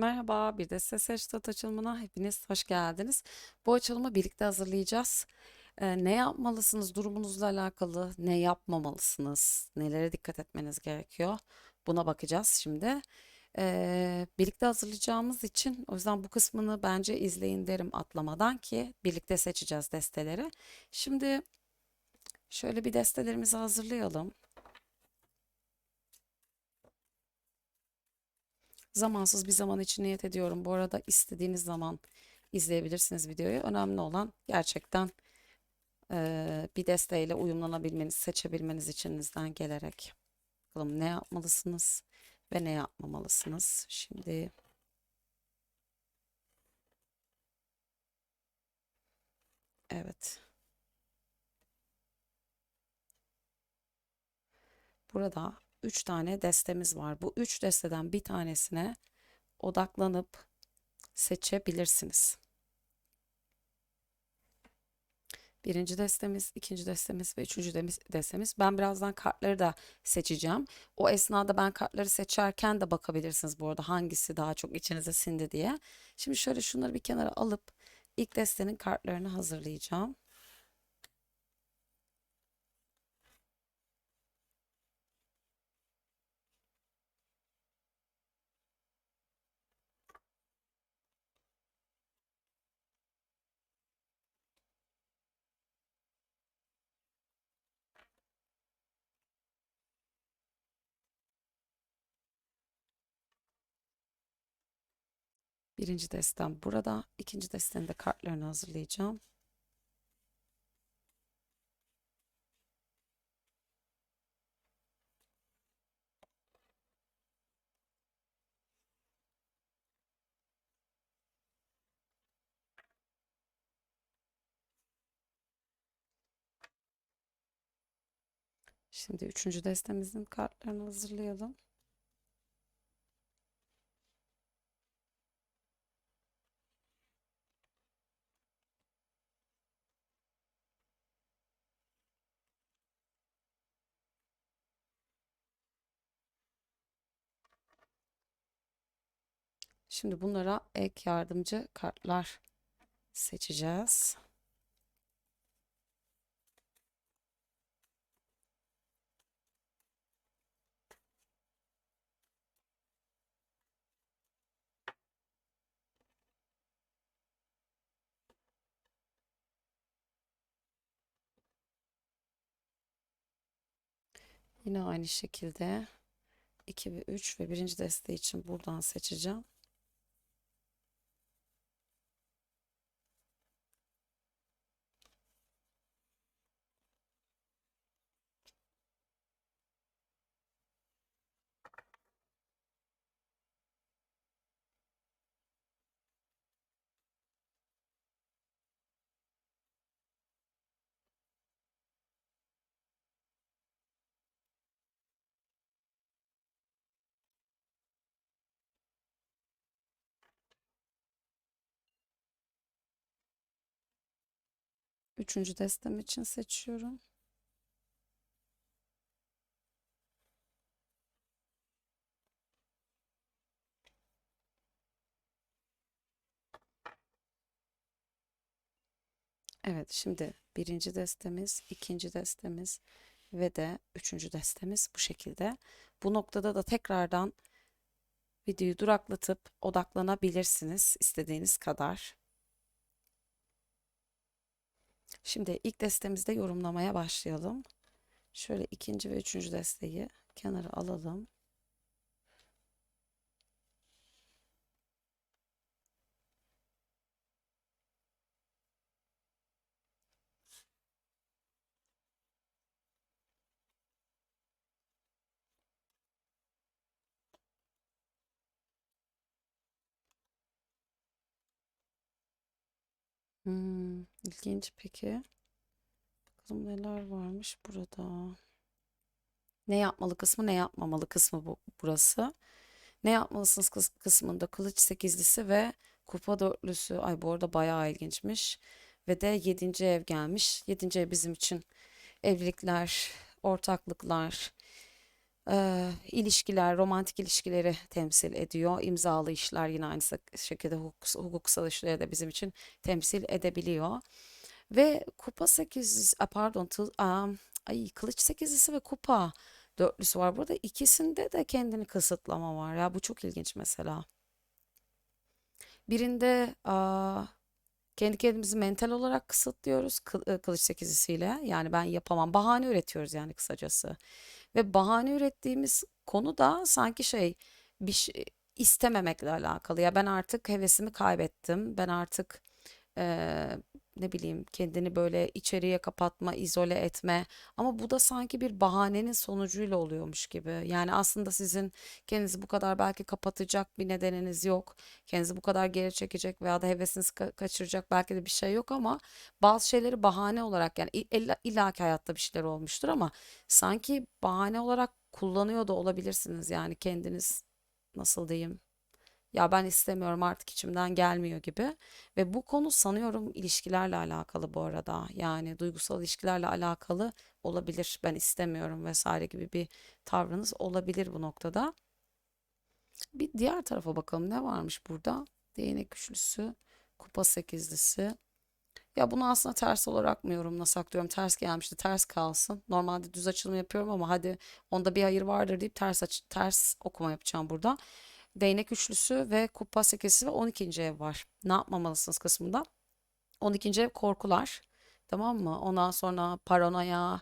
Merhaba, bir de ses Eştat açılımına hepiniz hoş geldiniz. Bu açılımı birlikte hazırlayacağız. Ee, ne yapmalısınız durumunuzla alakalı, ne yapmamalısınız, nelere dikkat etmeniz gerekiyor buna bakacağız şimdi. Ee, birlikte hazırlayacağımız için o yüzden bu kısmını bence izleyin derim atlamadan ki birlikte seçeceğiz desteleri. Şimdi şöyle bir destelerimizi hazırlayalım. Zamansız bir zaman için niyet ediyorum. Bu arada istediğiniz zaman izleyebilirsiniz videoyu. Önemli olan gerçekten eee, bir desteğiyle uyumlanabilmeniz, seçebilmeniz içinizden gelerek. Bakalım ne yapmalısınız ve ne yapmamalısınız. Şimdi evet. Burada 3 tane destemiz var. Bu 3 desteden bir tanesine odaklanıp seçebilirsiniz. Birinci destemiz, ikinci destemiz ve üçüncü destemiz. Ben birazdan kartları da seçeceğim. O esnada ben kartları seçerken de bakabilirsiniz bu arada hangisi daha çok içinize sindi diye. Şimdi şöyle şunları bir kenara alıp ilk destenin kartlarını hazırlayacağım. Birinci destem burada. ikinci destenin de kartlarını hazırlayacağım. Şimdi üçüncü destemizin kartlarını hazırlayalım. Şimdi bunlara ek yardımcı kartlar seçeceğiz. Yine aynı şekilde 2 ve 3 ve birinci deste için buradan seçeceğim. Üçüncü destem için seçiyorum. Evet, şimdi birinci destemiz, ikinci destemiz ve de üçüncü destemiz bu şekilde. Bu noktada da tekrardan videoyu duraklatıp odaklanabilirsiniz istediğiniz kadar. Şimdi ilk destemizde yorumlamaya başlayalım. Şöyle ikinci ve üçüncü desteği kenara alalım. Hmm, ilginç peki. Bakalım neler varmış burada. Ne yapmalı kısmı, ne yapmamalı kısmı bu, burası. Ne yapmalısınız kıs- kısmında kılıç sekizlisi ve kupa dörtlüsü. Ay bu arada bayağı ilginçmiş. Ve de yedinci ev gelmiş. Yedinci ev bizim için evlilikler, ortaklıklar, Eee, ilişkiler, romantik ilişkileri temsil ediyor. İmzalı işler yine aynı şekilde hukuk, hukuksal işleri de bizim için temsil edebiliyor. Ve kupa sekizlisi, a, pardon, tıl, am, ay, kılıç sekizlisi ve kupa dörtlüsü var. Burada ikisinde de kendini kısıtlama var. Ya bu çok ilginç mesela. Birinde aa, kendi kendimizi mental olarak kısıtlıyoruz kı- e, kılıç sekizlisiyle. Yani ben yapamam. Bahane üretiyoruz yani kısacası. Ve bahane ürettiğimiz konu da sanki şey bir şey istememekle alakalı. Ya ben artık hevesimi kaybettim. Ben artık eee, ne bileyim kendini böyle içeriye kapatma, izole etme. Ama bu da sanki bir bahanenin sonucuyla oluyormuş gibi. Yani aslında sizin kendinizi bu kadar belki kapatacak bir nedeniniz yok. Kendinizi bu kadar geri çekecek veya da hevesinizi ka- kaçıracak belki de bir şey yok ama bazı şeyleri bahane olarak yani illa, illa ki hayatta bir şeyler olmuştur ama sanki bahane olarak kullanıyor da olabilirsiniz. Yani kendiniz nasıl diyeyim? Ya ben istemiyorum artık içimden gelmiyor gibi. Ve bu konu sanıyorum ilişkilerle alakalı bu arada. Yani duygusal ilişkilerle alakalı olabilir. Ben istemiyorum vesaire gibi bir tavrınız olabilir bu noktada. Bir diğer tarafa bakalım ne varmış burada? Değnek üçlüsü, kupa sekizlisi. Ya bunu aslında ters olarak mı yorumlasak diyorum. Ters gelmişti. Ters kalsın. Normalde düz açılım yapıyorum ama hadi onda bir hayır vardır deyip ters aç ters okuma yapacağım burada. Değnek üçlüsü ve kupa sekizlisi ve 12. ev var. Ne yapmamalısınız kısmında. 12. ev korkular. Tamam mı? Ondan sonra paranoya,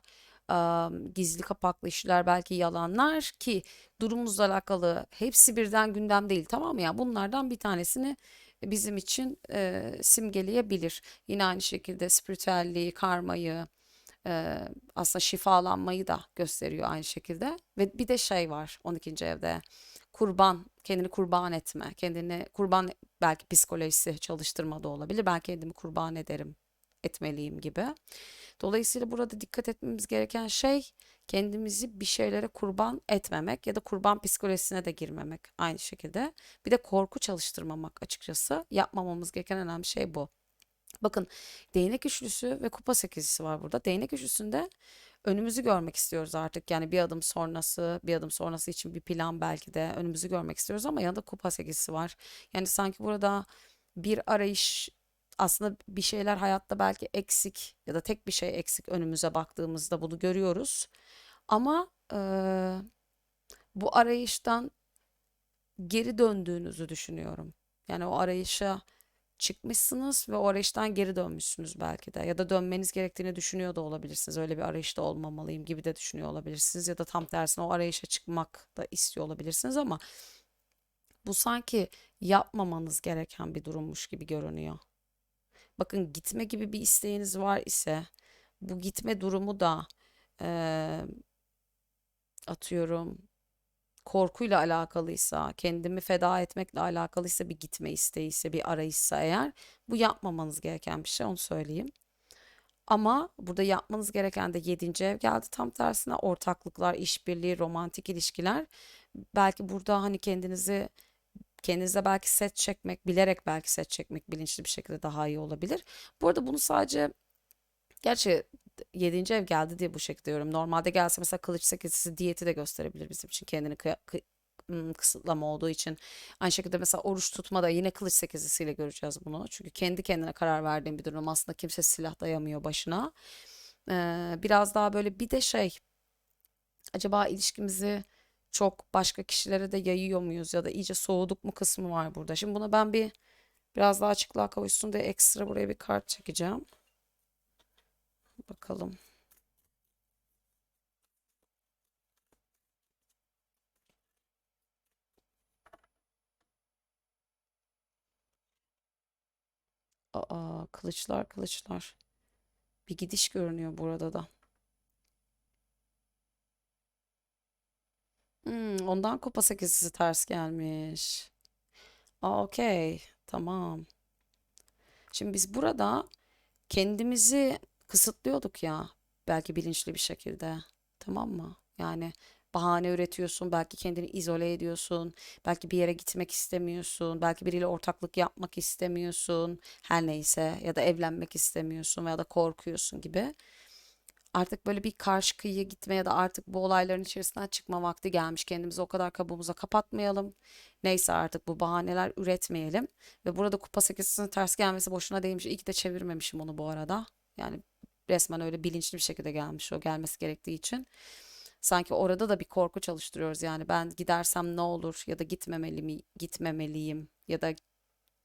gizli kapaklı işler, belki yalanlar ki durumunuzla alakalı hepsi birden gündem değil tamam mı? Ya bunlardan bir tanesini bizim için e, simgeleyebilir. Yine aynı şekilde spiritüelliği, karmayı, e, aslında şifalanmayı da gösteriyor aynı şekilde. Ve bir de şey var 12. evde kurban, kendini kurban etme, kendini kurban belki psikolojisi çalıştırma da olabilir. Ben kendimi kurban ederim, etmeliyim gibi. Dolayısıyla burada dikkat etmemiz gereken şey kendimizi bir şeylere kurban etmemek ya da kurban psikolojisine de girmemek aynı şekilde. Bir de korku çalıştırmamak açıkçası yapmamamız gereken önemli şey bu. Bakın değnek üçlüsü ve kupa sekizlisi var burada. Değnek üçlüsünde önümüzü görmek istiyoruz artık. Yani bir adım sonrası, bir adım sonrası için bir plan belki de önümüzü görmek istiyoruz ama yanında kupa sekizlisi var. Yani sanki burada bir arayış aslında bir şeyler hayatta belki eksik ya da tek bir şey eksik önümüze baktığımızda bunu görüyoruz. Ama eee, bu arayıştan geri döndüğünüzü düşünüyorum. Yani o arayışa çıkmışsınız ve o arayıştan geri dönmüşsünüz belki de ya da dönmeniz gerektiğini düşünüyor da olabilirsiniz. Öyle bir arayışta olmamalıyım gibi de düşünüyor olabilirsiniz ya da tam tersine o arayışa çıkmak da istiyor olabilirsiniz ama bu sanki yapmamanız gereken bir durummuş gibi görünüyor. Bakın gitme gibi bir isteğiniz var ise bu gitme durumu da eee, atıyorum korkuyla alakalıysa, kendimi feda etmekle alakalıysa bir gitme isteği ise, bir arayışsa eğer bu yapmamanız gereken bir şey onu söyleyeyim. Ama burada yapmanız gereken de yedinci ev geldi tam tersine ortaklıklar, işbirliği, romantik ilişkiler. Belki burada hani kendinizi kendinize belki set çekmek, bilerek belki set çekmek bilinçli bir şekilde daha iyi olabilir. Bu arada bunu sadece Gerçi yedinci ev geldi diye bu şekilde diyorum. Normalde gelse mesela kılıç sekizisi diyeti de gösterebilir bizim için kendini kıya- kı- kısıtlama olduğu için. Aynı şekilde mesela oruç tutma da yine kılıç sekizisiyle göreceğiz bunu. Çünkü kendi kendine karar verdiğin bir durum. Aslında kimse silah dayamıyor başına. Ee, biraz daha böyle bir de şey acaba ilişkimizi çok başka kişilere de yayıyor muyuz ya da iyice soğuduk mu kısmı var burada. Şimdi buna ben bir biraz daha açıklığa kavuşsun diye ekstra buraya bir kart çekeceğim. Bakalım. Aa, kılıçlar kılıçlar. Bir gidiş görünüyor burada da. Hmm, ondan kupa sekizisi ters gelmiş. Aa, okey. Tamam. Şimdi biz burada kendimizi kısıtlıyorduk ya. Belki bilinçli bir şekilde. Tamam mı? Yani bahane üretiyorsun. Belki kendini izole ediyorsun. Belki bir yere gitmek istemiyorsun. Belki biriyle ortaklık yapmak istemiyorsun. Her neyse. Ya da evlenmek istemiyorsun veya da korkuyorsun gibi. artık böyle bir karşı kıyıya gitme ya da artık bu olayların içerisinden çıkma vakti gelmiş. Kendimizi o kadar kabuğumuza kapatmayalım. Neyse artık bu bahaneler üretmeyelim. Ve burada kupa sekizisinin ters gelmesi boşuna değilmiş. İyi ki de çevirmemişim onu bu arada. Yani resmen öyle bilinçli bir şekilde gelmiş o gelmesi gerektiği için. Sanki orada da bir korku çalıştırıyoruz yani ben gidersem ne olur ya da gitmemeli mi, gitmemeliyim ya da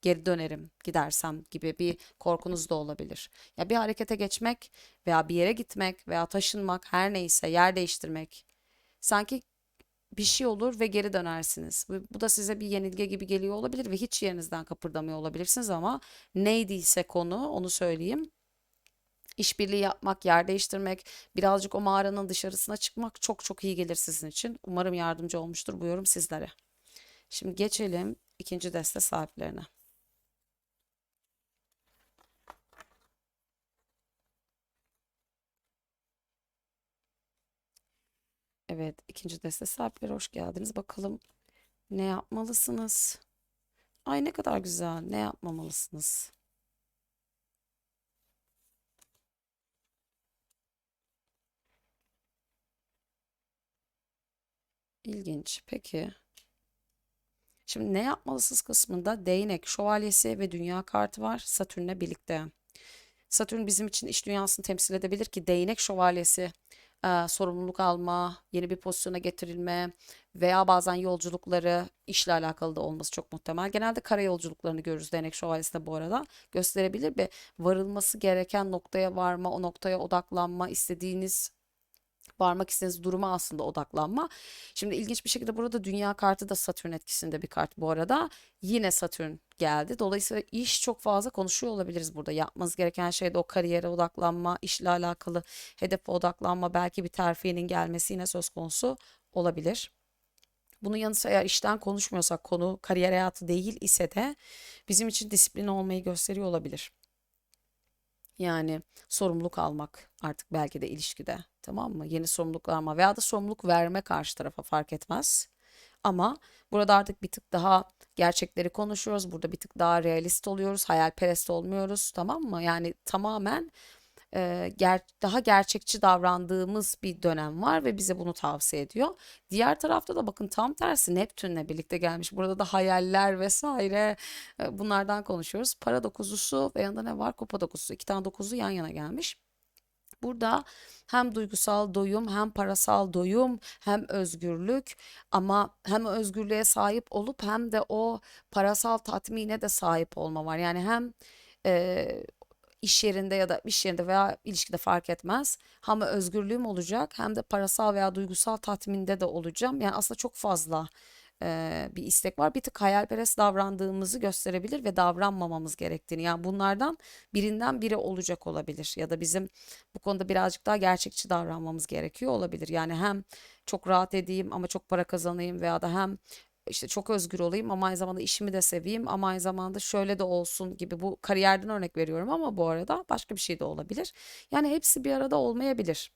geri dönerim gidersem gibi bir korkunuz da olabilir. Ya bir harekete geçmek veya bir yere gitmek veya taşınmak her neyse yer değiştirmek sanki bir şey olur ve geri dönersiniz. Bu, bu da size bir yenilgi gibi geliyor olabilir ve hiç yerinizden kıpırdamıyor olabilirsiniz ama neydiyse konu onu söyleyeyim. İşbirliği yapmak, yer değiştirmek, birazcık o mağaranın dışarısına çıkmak çok çok iyi gelir sizin için. Umarım yardımcı olmuştur bu yorum sizlere. Şimdi geçelim ikinci deste sahiplerine. Evet, ikinci deste sahipleri hoş geldiniz. Bakalım ne yapmalısınız? Ay ne kadar güzel. Ne yapmamalısınız? İlginç. Peki. Şimdi ne yapmalısınız kısmında değnek, şövalyesi ve dünya kartı var Satürn'le birlikte. Satürn bizim için iş dünyasını temsil edebilir ki değnek şövalyesi e, sorumluluk alma, yeni bir pozisyona getirilme veya bazen yolculukları işle alakalı da olması çok muhtemel. Genelde kara yolculuklarını görürüz değnek şövalyesinde bu arada. Gösterebilir ve varılması gereken noktaya varma, o noktaya odaklanma, istediğiniz varmak istediğiniz duruma aslında odaklanma. Şimdi ilginç bir şekilde burada dünya kartı da Satürn etkisinde bir kart bu arada. Yine Satürn geldi. Dolayısıyla iş çok fazla konuşuyor olabiliriz burada. Yapmanız gereken şey de o kariyere odaklanma, işle alakalı hedefe odaklanma, belki bir terfiyenin gelmesi yine söz konusu olabilir. Bunun yanı sıra eğer işten konuşmuyorsak konu kariyer hayatı değil ise de bizim için disiplin olmayı gösteriyor olabilir. Yani sorumluluk almak artık belki de ilişkide tamam mı? Yeni sorumluluklar alma veya da sorumluluk verme karşı tarafa fark etmez. Ama burada artık bir tık daha gerçekleri konuşuyoruz. Burada bir tık daha realist oluyoruz. Hayalperest olmuyoruz tamam mı? Yani tamamen e, ger daha gerçekçi davrandığımız bir dönem var ve bize bunu tavsiye ediyor. Diğer tarafta da bakın tam tersi Neptün'le birlikte gelmiş. Burada da hayaller vesaire e, bunlardan konuşuyoruz. Para dokuzusu ve yanında ne var? Kupa dokuzusu. İki tane dokuzu yan yana gelmiş. Burada hem duygusal doyum, hem parasal doyum, hem özgürlük ama hem özgürlüğe sahip olup hem de o parasal tatmine de sahip olma var. Yani hem e, iş yerinde ya da iş yerinde veya ilişkide fark etmez. Hem özgürlüğüm olacak hem de parasal veya duygusal tatminde de olacağım. Yani aslında çok fazla e, bir istek var. Bir tık hayalperest davrandığımızı gösterebilir ve davranmamamız gerektiğini. Yani bunlardan birinden biri olacak olabilir ya da bizim bu konuda birazcık daha gerçekçi davranmamız gerekiyor olabilir. Yani hem çok rahat edeyim ama çok para kazanayım veya da hem işte çok özgür olayım ama aynı zamanda işimi de seveyim ama aynı zamanda şöyle de olsun gibi bu kariyerden örnek veriyorum ama bu arada başka bir şey de olabilir. Yani hepsi bir arada olmayabilir.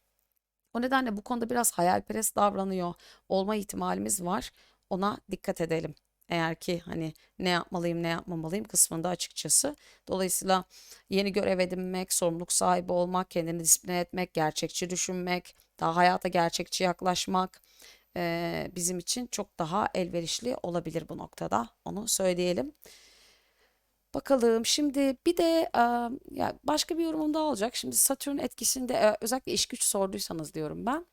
O nedenle bu konuda biraz hayalperest davranıyor olma ihtimalimiz var. Ona dikkat edelim. Eğer ki hani ne yapmalıyım ne yapmamalıyım kısmında açıkçası. Dolayısıyla yeni görev edinmek, sorumluluk sahibi olmak, kendini disipline etmek, gerçekçi düşünmek, daha hayata gerçekçi yaklaşmak e, bizim için çok daha elverişli olabilir bu noktada. Onu söyleyelim. Bakalım şimdi bir de e, ya başka bir yorumum daha olacak. Şimdi Satürn etkisinde e, özellikle iş güç sorduysanız diyorum ben.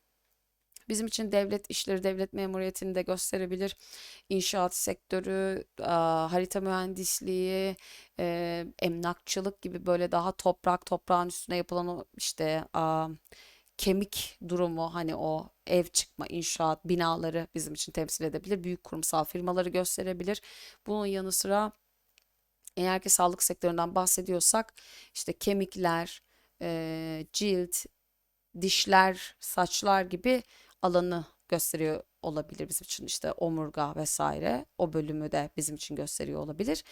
Bizim için devlet işleri, devlet memuriyetini de gösterebilir. İnşaat sektörü, a, harita mühendisliği, e, emlakçılık gibi böyle daha toprak, toprağın üstüne yapılan o işte a, kemik durumu hani o ev çıkma, inşaat, binaları bizim için temsil edebilir. Büyük kurumsal firmaları gösterebilir. Bunun yanı sıra eğer ki sağlık sektöründen bahsediyorsak işte kemikler, e, cilt, dişler, saçlar gibi alanı gösteriyor olabilir bizim için işte omurga vesaire o bölümü de bizim için gösteriyor olabilir.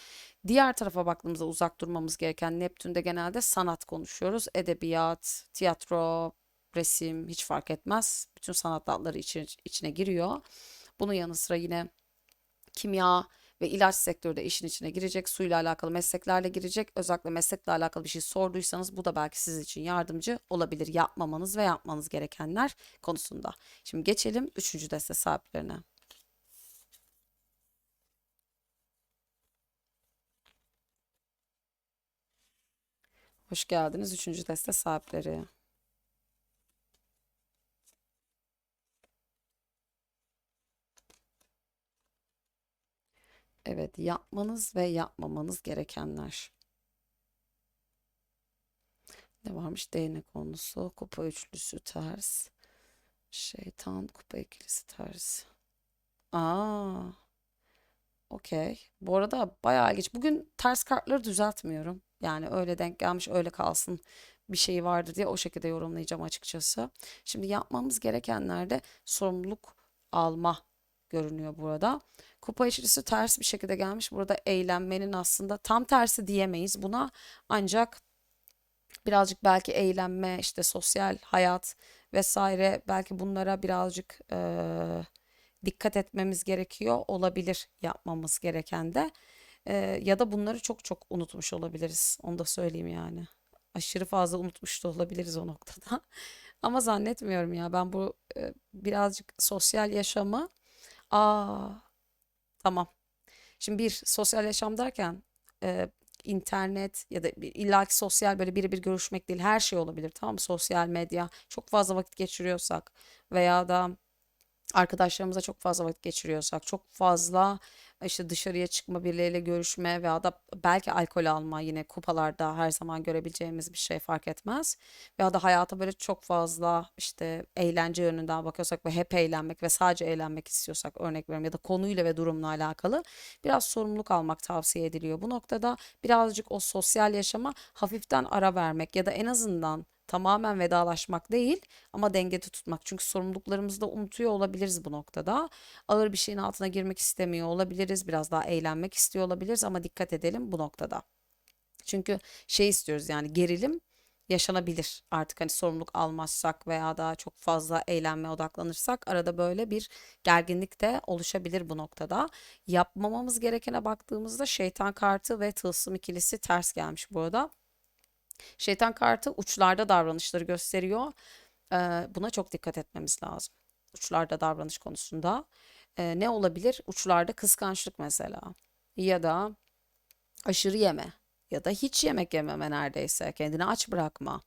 Diğer tarafa baktığımızda uzak durmamız gereken Neptün'de genelde sanat konuşuyoruz. Edebiyat, tiyatro, resim hiç fark etmez. Bütün sanat dalları içine, içine giriyor. Bunun yanı sıra yine kimya ve ilaç sektörü de işin içine girecek. Suyla alakalı mesleklerle girecek. Özellikle meslekle alakalı bir şey sorduysanız bu da belki siz için yardımcı olabilir. Yapmamanız ve yapmanız gerekenler konusunda. Şimdi geçelim üçüncü deste sahiplerine. Hoş geldiniz üçüncü deste sahipleri. Evet, yapmanız ve yapmamanız gerekenler. Ne varmış? Değnek konusu, kupa üçlüsü ters, şeytan, kupa ikilisi ters. Aa, okey. Bu arada bayağı ilginç. Bugün ters kartları düzeltmiyorum. Yani öyle denk gelmiş, öyle kalsın bir şey vardır diye o şekilde yorumlayacağım açıkçası. Şimdi yapmamız gerekenlerde sorumluluk alma görünüyor burada. Kupa üçlüsü ters bir şekilde gelmiş. Burada eğlenmenin aslında tam tersi diyemeyiz buna. Ancak birazcık belki eğlenme, işte sosyal hayat vesaire belki bunlara birazcık eee, dikkat etmemiz gerekiyor olabilir yapmamız gereken de. Eee, ya da bunları çok çok unutmuş olabiliriz. Onu da söyleyeyim yani. Aşırı fazla unutmuş da olabiliriz o noktada. Ama zannetmiyorum ya. Ben bu e, birazcık sosyal yaşamı Aa, tamam. Şimdi bir sosyal yaşam derken e, internet ya da illaki sosyal böyle birebir görüşmek değil her şey olabilir tamam mı? Sosyal medya çok fazla vakit geçiriyorsak veya da arkadaşlarımıza çok fazla vakit geçiriyorsak, çok fazla işte dışarıya çıkma, birileriyle görüşme veya da belki alkol alma yine kupalarda her zaman görebileceğimiz bir şey fark etmez. Veya da hayata böyle çok fazla işte eğlence yönünden bakıyorsak ve hep eğlenmek ve sadece eğlenmek istiyorsak örnek veriyorum ya da konuyla ve durumla alakalı biraz sorumluluk almak tavsiye ediliyor. Bu noktada birazcık o sosyal yaşama hafiften ara vermek ya da en azından tamamen vedalaşmak değil ama dengede tutmak. Çünkü sorumluluklarımızı da unutuyor olabiliriz bu noktada. Ağır bir şeyin altına girmek istemiyor olabiliriz. Biraz daha eğlenmek istiyor olabiliriz ama dikkat edelim bu noktada. Çünkü şey istiyoruz yani gerilim yaşanabilir. Artık hani sorumluluk almazsak veya daha çok fazla eğlenmeye odaklanırsak arada böyle bir gerginlik de oluşabilir bu noktada. Yapmamamız gerekene baktığımızda şeytan kartı ve tılsım ikilisi ters gelmiş burada. Şeytan kartı uçlarda davranışları gösteriyor. Ee, buna çok dikkat etmemiz lazım. Uçlarda davranış konusunda. Ee, ne olabilir? Uçlarda kıskançlık mesela. Ya da aşırı yeme. Ya da hiç yemek yememe neredeyse. Kendini aç bırakma.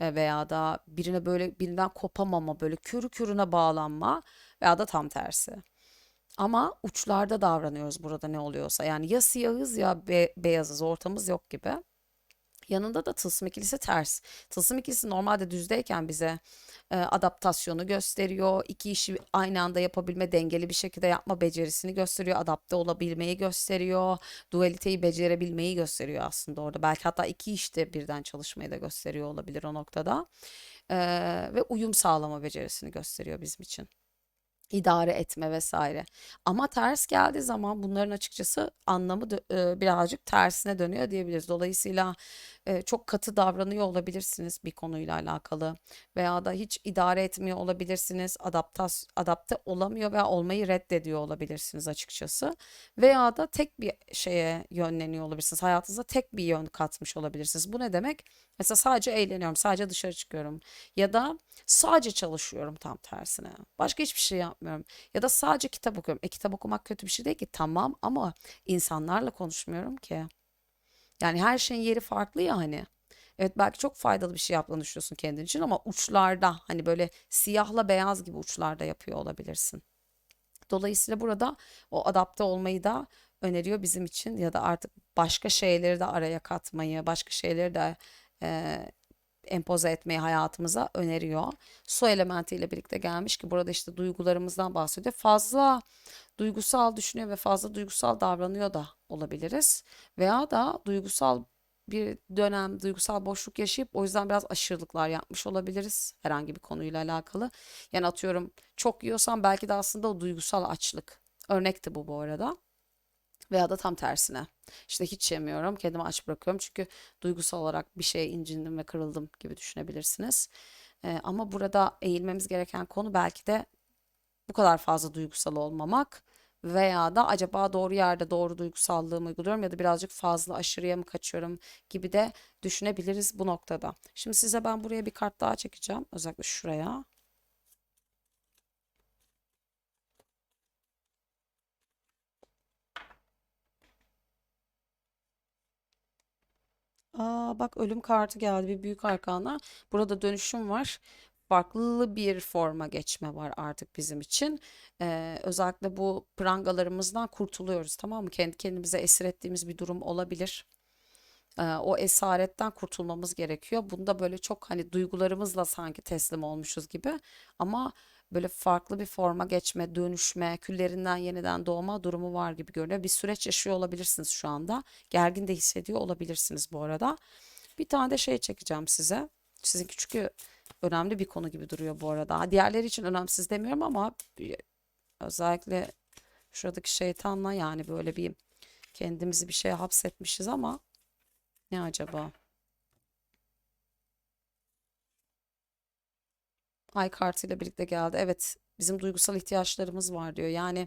Ee, veya da birine böyle birinden kopamama, böyle körü körüne bağlanma. Veya da tam tersi. Ama uçlarda davranıyoruz burada ne oluyorsa. Yani ya siyahız ya be beyazız, ortamız yok gibi. Yanında da tılsım ikilisi ters. Tılsım ikilisi normalde düzdeyken bize e, adaptasyonu gösteriyor. İki işi aynı anda yapabilme, dengeli bir şekilde yapma becerisini gösteriyor. Adapte olabilmeyi gösteriyor. Dualiteyi becerebilmeyi gösteriyor aslında orada. Belki hatta iki işte birden çalışmayı da gösteriyor olabilir o noktada. E, ve uyum sağlama becerisini gösteriyor bizim için idare etme vesaire. Ama ters geldiği zaman bunların açıkçası anlamı e, birazcık tersine dönüyor diyebiliriz. Dolayısıyla e, çok katı davranıyor olabilirsiniz bir konuyla alakalı veya da hiç idare etmiyor olabilirsiniz. Adaptas adapte olamıyor veya olmayı reddediyor olabilirsiniz açıkçası. Veya da tek bir şeye yönleniyor olabilirsiniz. Hayatınıza tek bir yön katmış olabilirsiniz. Bu ne demek? Mesela sadece eğleniyorum, sadece dışarı çıkıyorum ya da sadece çalışıyorum tam tersine. Başka hiçbir şey yapmıyorum. Ya da sadece kitap okuyorum. E kitap okumak kötü bir şey değil ki tamam ama insanlarla konuşmuyorum ki. Yani her şeyin yeri farklı ya hani. Evet belki çok faydalı bir şey yaptığını düşünüyorsun kendin için ama uçlarda hani böyle siyahla beyaz gibi uçlarda yapıyor olabilirsin. Dolayısıyla burada o adapte olmayı da öneriyor bizim için ya da artık başka şeyleri de araya katmayı, başka şeyleri de e, empoze etmeyi hayatımıza öneriyor. Su elementiyle birlikte gelmiş ki burada işte duygularımızdan bahsediyor. Fazla duygusal düşünüyor ve fazla duygusal davranıyor da olabiliriz. Veya da duygusal bir dönem duygusal boşluk yaşayıp o yüzden biraz aşırılıklar yapmış olabiliriz herhangi bir konuyla alakalı. Yani atıyorum çok yiyorsam belki de aslında o duygusal açlık. Örnekti bu bu arada. Veya da tam tersine. İşte hiç yemiyorum, kendimi aç bırakıyorum çünkü duygusal olarak bir şeye incindim ve kırıldım gibi düşünebilirsiniz. Ee, ama burada eğilmemiz gereken konu belki de bu kadar fazla duygusal olmamak veya da acaba doğru yerde doğru duygusallığımı uyguluyorum ya da birazcık fazla aşırıya mı kaçıyorum gibi de düşünebiliriz bu noktada. Şimdi size ben buraya bir kart daha çekeceğim. Özellikle şuraya. Aa, bak ölüm kartı geldi bir büyük arkana. Burada dönüşüm var. Farklı bir forma geçme var artık bizim için. Ee, özellikle bu prangalarımızdan kurtuluyoruz tamam mı? Kendi kendimize esir ettiğimiz bir durum olabilir. O esaretten kurtulmamız gerekiyor. Bunda böyle çok hani duygularımızla sanki teslim olmuşuz gibi ama böyle farklı bir forma geçme, dönüşme, küllerinden yeniden doğma durumu var gibi görünüyor. Bir süreç yaşıyor olabilirsiniz şu anda. Gergin de hissediyor olabilirsiniz bu arada. Bir tane de şey çekeceğim size. Sizinki çünkü önemli bir konu gibi duruyor bu arada. Diğerleri için önemsiz demiyorum ama özellikle şuradaki şeytanla yani böyle bir kendimizi bir şeye hapsetmişiz ama ne acaba? Ay kartıyla birlikte geldi. Evet, bizim duygusal ihtiyaçlarımız var diyor. Yani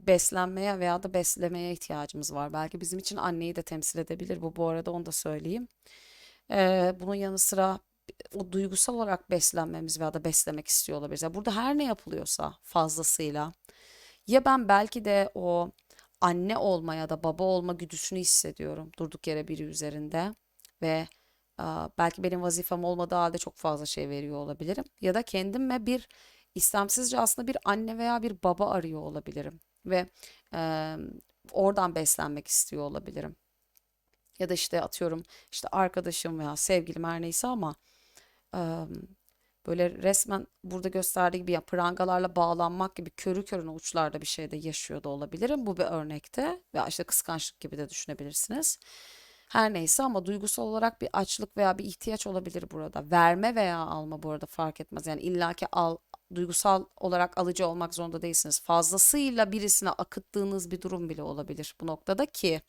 beslenmeye veya da beslemeye ihtiyacımız var. Belki bizim için anneyi de temsil edebilir bu bu arada onu da söyleyeyim. Ee, bunun yanı sıra o duygusal olarak beslenmemiz veya da beslemek istiyor olabiliriz. Yani burada her ne yapılıyorsa fazlasıyla ya ben belki de o anne olma ya da baba olma güdüsünü hissediyorum durduk yere biri üzerinde ve belki benim vazifem olmadığı halde çok fazla şey veriyor olabilirim. Ya da kendime bir istemsizce aslında bir anne veya bir baba arıyor olabilirim ve eee, oradan beslenmek istiyor olabilirim. Ya da işte atıyorum işte arkadaşım veya sevgilim her neyse ama böyle resmen burada gösterdiği gibi ya prangalarla bağlanmak gibi körü körüne uçlarda bir şeyde yaşıyor da olabilirim. Bu bir örnekte ve işte kıskançlık gibi de düşünebilirsiniz. Her neyse ama duygusal olarak bir açlık veya bir ihtiyaç olabilir burada. Verme veya alma bu arada fark etmez. Yani illaki al, duygusal olarak alıcı olmak zorunda değilsiniz. Fazlasıyla birisine akıttığınız bir durum bile olabilir bu noktada ki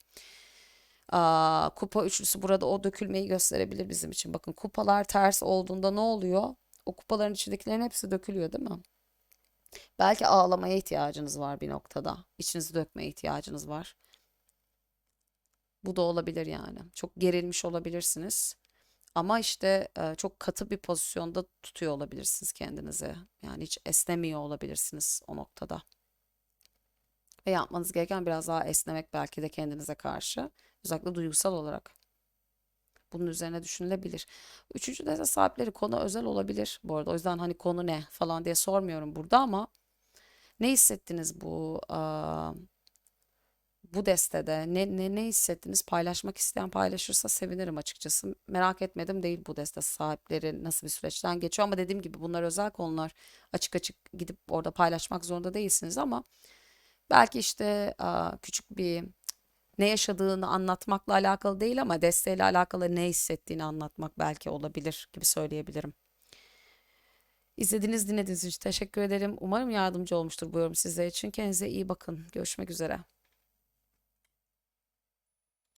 aa, kupa üçlüsü burada o dökülmeyi gösterebilir bizim için. Bakın kupalar ters olduğunda ne oluyor? O kupaların içindekilerin hepsi dökülüyor değil mi? Belki ağlamaya ihtiyacınız var bir noktada. İçinizi dökmeye ihtiyacınız var. Bu da olabilir yani. Çok gerilmiş olabilirsiniz. Ama işte e, çok katı bir pozisyonda tutuyor olabilirsiniz kendinizi. Yani hiç esnemiyor olabilirsiniz o noktada. Ve yapmanız gereken biraz daha esnemek belki de kendinize karşı. Özellikle duygusal olarak. Bunun üzerine düşünülebilir. Üçüncü deste sahipleri konu özel olabilir bu arada. O yüzden hani konu ne falan diye sormuyorum burada ama ne hissettiniz bu bu destede? Ne, ne, ne hissettiniz? Paylaşmak isteyen paylaşırsa sevinirim açıkçası. Merak etmedim değil bu deste sahipleri nasıl bir süreçten geçiyor ama dediğim gibi bunlar özel konular. Açık açık gidip orada paylaşmak zorunda değilsiniz ama belki işte küçük bir ne yaşadığını anlatmakla alakalı değil ama desteğiyle alakalı ne hissettiğini anlatmak belki olabilir gibi söyleyebilirim. İzlediğiniz, dinlediğiniz için teşekkür ederim. Umarım yardımcı olmuştur bu yorum sizler için. Kendinize iyi bakın. Görüşmek üzere.